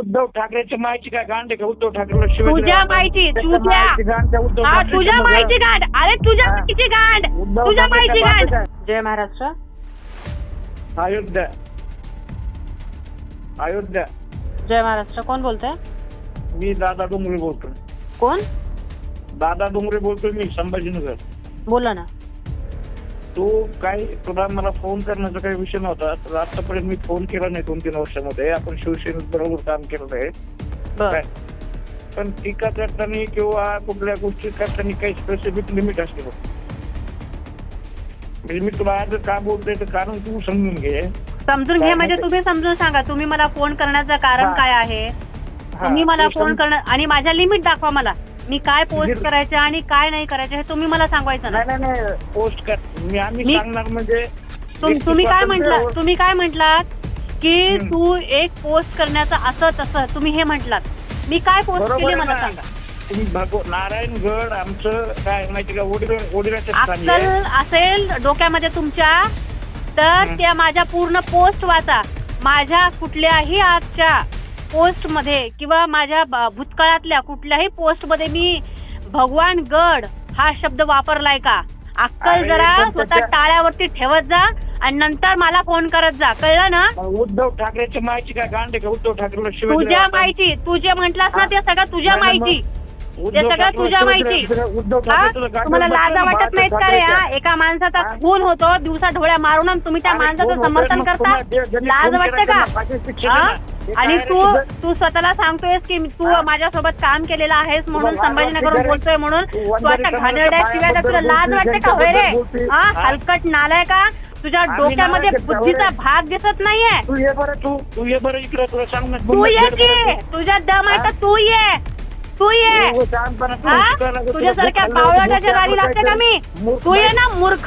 उद्धव ठाकरेच्या माहिती काय? गांड आहे का उद्धव ठाकरेला शिवाय तुझ्या माहिती तुझ्या हा तुझ्या माहिती गांड. अरे तुझ्या हा. माहिती गांड. उद्धव तुझ्या माहिती गांड. जय महाराष्ट्र. अयोध्या. अयोध्या. जय महाराष्ट्र. कोण बोलतोय? मी दादा डोंगरे बोलतोय. कोण? दादा डोंगरे बोलतोय मी संभाजीनगर. बोला ना. तू काय तुला मला फोन करण्याचा काही विषय नव्हता. तर आतापर्यंत मी फोन केला नाही दोन तीन वर्षामध्ये. आपण शिवसेनेत बरोबर काम केलेलं आहे. काय? पण टीका करताना किंवा कुठल्या गोष्टी करताना काही स्पेसिफिक लिमिट असते बघ. म्हणजे मी तुला आज का बोलतोय तर कारण तू समजून घे. समजून घे म्हणजे तुम्ही समजून सांगा. तुम्ही मला फोन करण्याचं कारण हा. काय आहे? हा, तुम्ही मला तू फोन सम- करणं आणि माझ्या लिमिट दाखवा मला. मी काय पोस्ट करायचे आणि काय नाही करायचे हे तुम्ही मला सांगायचं ना. नाही नाही नाही पोस्ट कर. मी आम्ही मी- सांगणार म्हणजे तुम- तुम्ही काय स्वातंत्र्य- म्हंटल तुम्ही काय म्हंटलात की हम्म. तू एक पोस्ट करण्याचं असं तसं तुम्ही हे म्हंटलात. मी काय पोस्ट बरोबर केली आहे मला ना. सांगा. तुम्ही भगव नारायणगड आमचं काय माहिती का स्थानी अक्कल आहे असेल डोक्यामध्ये तुमच्या तर हं. त्या माझ्या पूर्ण पोस्ट वाचा. माझ्या कुठल्याही आजच्या पोस्टमध्ये किंवा माझ्या भूतकाळातल्या कुठल्याही पोस्टमध्ये मी भगवान गड हा शब्द वापरलाय का? अक्कल जरा स्वतः टाळ्यावरती ठेवत जा आणि नंतर मला फोन करत जा. कळलं ना? उद्धव ठाकरेच्या माहिती काय गांड का? उद्धव शिवाय तुझ्या माहिती तू जे म्हंटलास ना ते सगळं तुझ्या माहिती ते सगळं तुझ्या माहिती. ठाकरे तुम्हाला लाजा वाटत नाहीत का रे. एका माणसाचा? खून होतो दिवसा ढोळ्या मारून आणि तुम्ही त्या माणसाचं? समर्थन करता? लाज वाटते का? आणि तू तू स्वतःला सांगतोयस की तू हा? माझ्यासोबत काम केलेलं आहेस म्हणून तुला लाज संभाजीनगरून वाटते का रे? बोलतोय म्हणून तू आता समाजाच्या घाणेरड्या शिवाय बायाबद्दल तुला लाज वाटते का होय रे. हा? हलकट नालाय का तुझ्या डोक्यामध्ये बुद्धीचा. भाग दिसत नाहीये तू ये बरं तू तू ये बरं इकडे तुला सांग तू ये की तुझ्या दम आहे तर तू ये तू ये हा? तुझ्यासारख्या बावळाटाच्या गाडी लागते का मी तू ये ना मूर्ख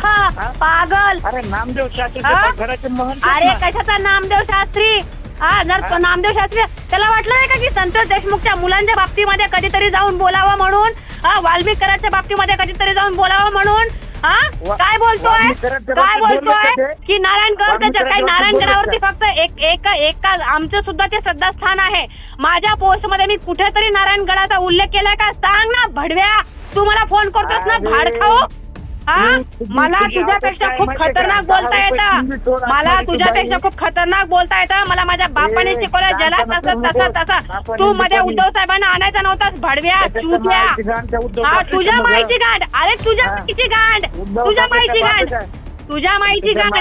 पागल अरे नामदेव शास्त्री? घराचे महंत अरे. कशाचा नामदेव शास्त्री हा जर? नामदेव शास्त्री त्याला वाटलं नाही का की संतोष देशमुखच्या मुलांच्या बाबतीमध्ये कधीतरी जाऊन बोलावं म्हणून? हा वाल्मिक कराडच्या बाबतीमध्ये कधीतरी जाऊन बोलावं म्हणून? हा काय बोलतोय? काय बोलतोय? का नारायणगड त्याच्या काही नारायणगडावरती फक्त एक एका एका आमचं सुद्धा ते श्रद्धास्थान आहे. माझ्या पोस्टमध्ये मी कुठेतरी नारायणगडाचा उल्लेख केलाय का? सांग ना भडव्या! तू मला फोन करतोस ना अरे, भाडखाऊ हा? मला तुझी तुझ्यापेक्षा खूप खतरनाक? बोलता येतं. मला तुझ्यापेक्षा. खूप खतरनाक बोलता येतं. मला माझ्या बापाने शिकवलं. शांत तसं तसं. तसं. तू मध्ये उद्धव साहेबांना आणायचा नव्हतास. भडव्या चुत्या माहिती हा तुझ्या. माहिती गांड अरे तुझ्या. माहितीची गांड. तुझ्या माहिती गांड. तुझ्या माहिती गांड.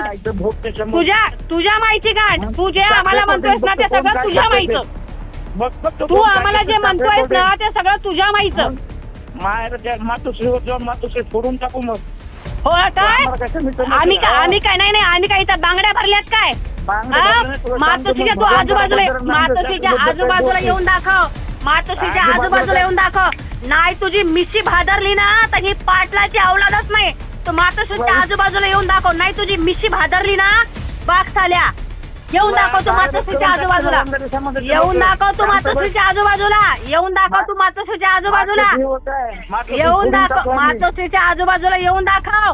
तुझ्या तुझ्या माहिती गांड. तू जे आम्हाला म्हणतोयस ना ते सगळं तुझ्या बघ तो आम्हाला जे? म्हणतोयस काय ना ते सगळं तुझ्या माहिचं. माहेर त्या मातोश्रीवर जाऊन मातोश्री फोडून टाकू मग. हो काय आम्हाला आम्ही काय आम्ही काय नाही नाही आम्ही काय इथं बांगड्या भरल्यात काय? बांगड्या हा? भरल्या नाही, तुला मातोश्रीच्या सांगतो तू आजूबाजूला भगवान मातोश्रीच्या आजूबाजूला बोलते. येऊन दाखव. मातोश्रीच्या आजूबाजूला आजूबाजूला? येऊन दाखव. नाही तुझी मिशी भादरली ना तर ही पाटलाची अवलादच नाही. तू मातोश्रीच्या. आजूबाजूला येऊन दाखव. नाही तुझी मिशी भादरली ना बाग साल्या येऊन दाखव तू मातोश्रीच्या आजूबाजूला. येऊन दाखव तू मातोश्रीच्या आजूबाजूला. येऊन दाखव तू मातोश्रीच्या आजूबाजूला. येऊन दाखव मातोश्रीच्या आजूबाजूला येऊन दाखव.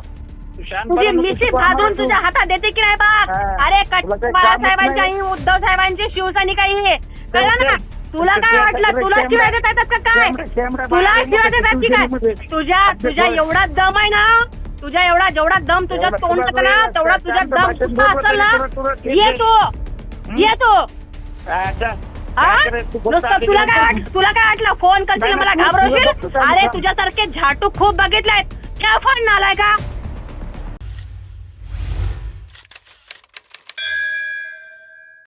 तुझी मिशी भाजून तुझ्या हातात देते की नाही बघ. अरे नाही. ही उद्धव साहेबांची शिवसैनिक आहे. कळलं ना? तुला काय वाटलं? तुला शिवाय देत येतात का काय? तुला शिवाय देतात की. काय? तुझ्या तुझ्या एवढा दम आहे ना? तुझ्या एवढा जेवढा दम तुझ्या तोंडात ना तेवढा तुझ्या दम सुद्धा असेल ना? ये. तू ये तू. नुसतं तुला काय वाट तुला काय वाटलं फोन करशील मला घाबरवशील? अरे तुझ्यासारखे झाटू खूप बघितलेत. क्या फोन आलाय का?